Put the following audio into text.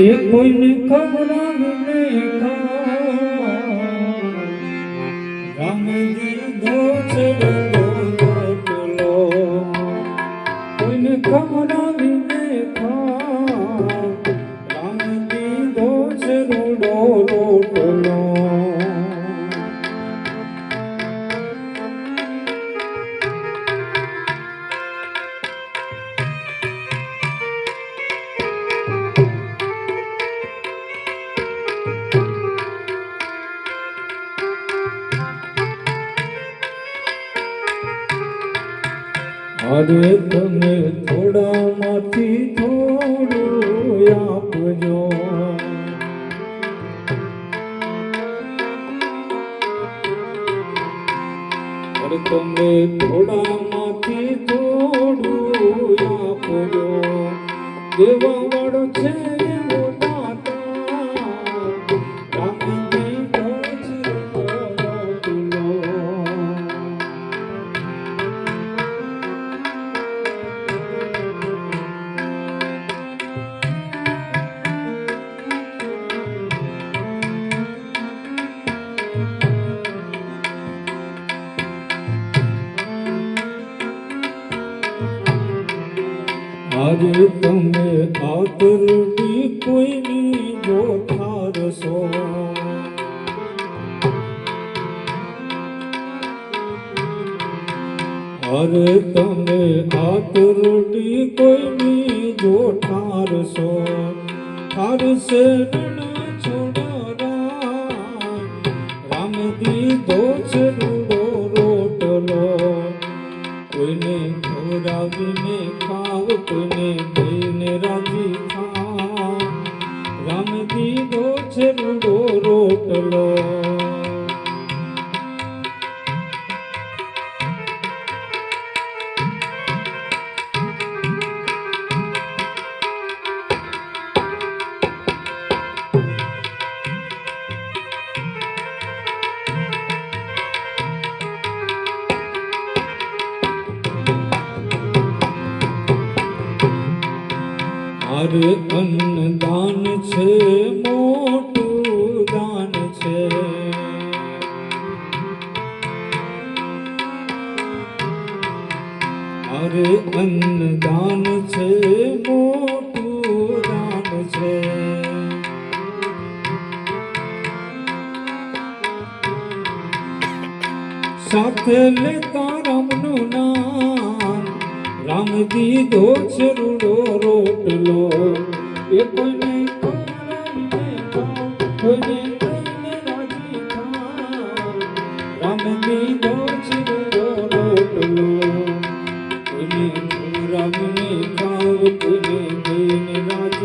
એ કોઈને ખવડાવીને ખા અરે તમે થોડામાંથી થોડું આપજો. અરે તમે થોડામાંથી આજે તમે આતરડી કોઈની ગોઠારશો અરે તમે આતરડી કોઈની ગોઠાર સો. હર સે રામ દીધો છે રોટલો. કોઈને ખવડાવીને ખાવ કોઈને અરે અન્નદાન છે, મોટું દાન છે. અરે અન્નદાન છે, મોટું દાન છે. સાથે લેતા રામનું નામ રામ દીધો છરૂડો રોટલો. એ કોઈને કોઈને રામ દીધો છરૂડો રોટલો. કોઈને રામને ખાવ કોઈને રાજ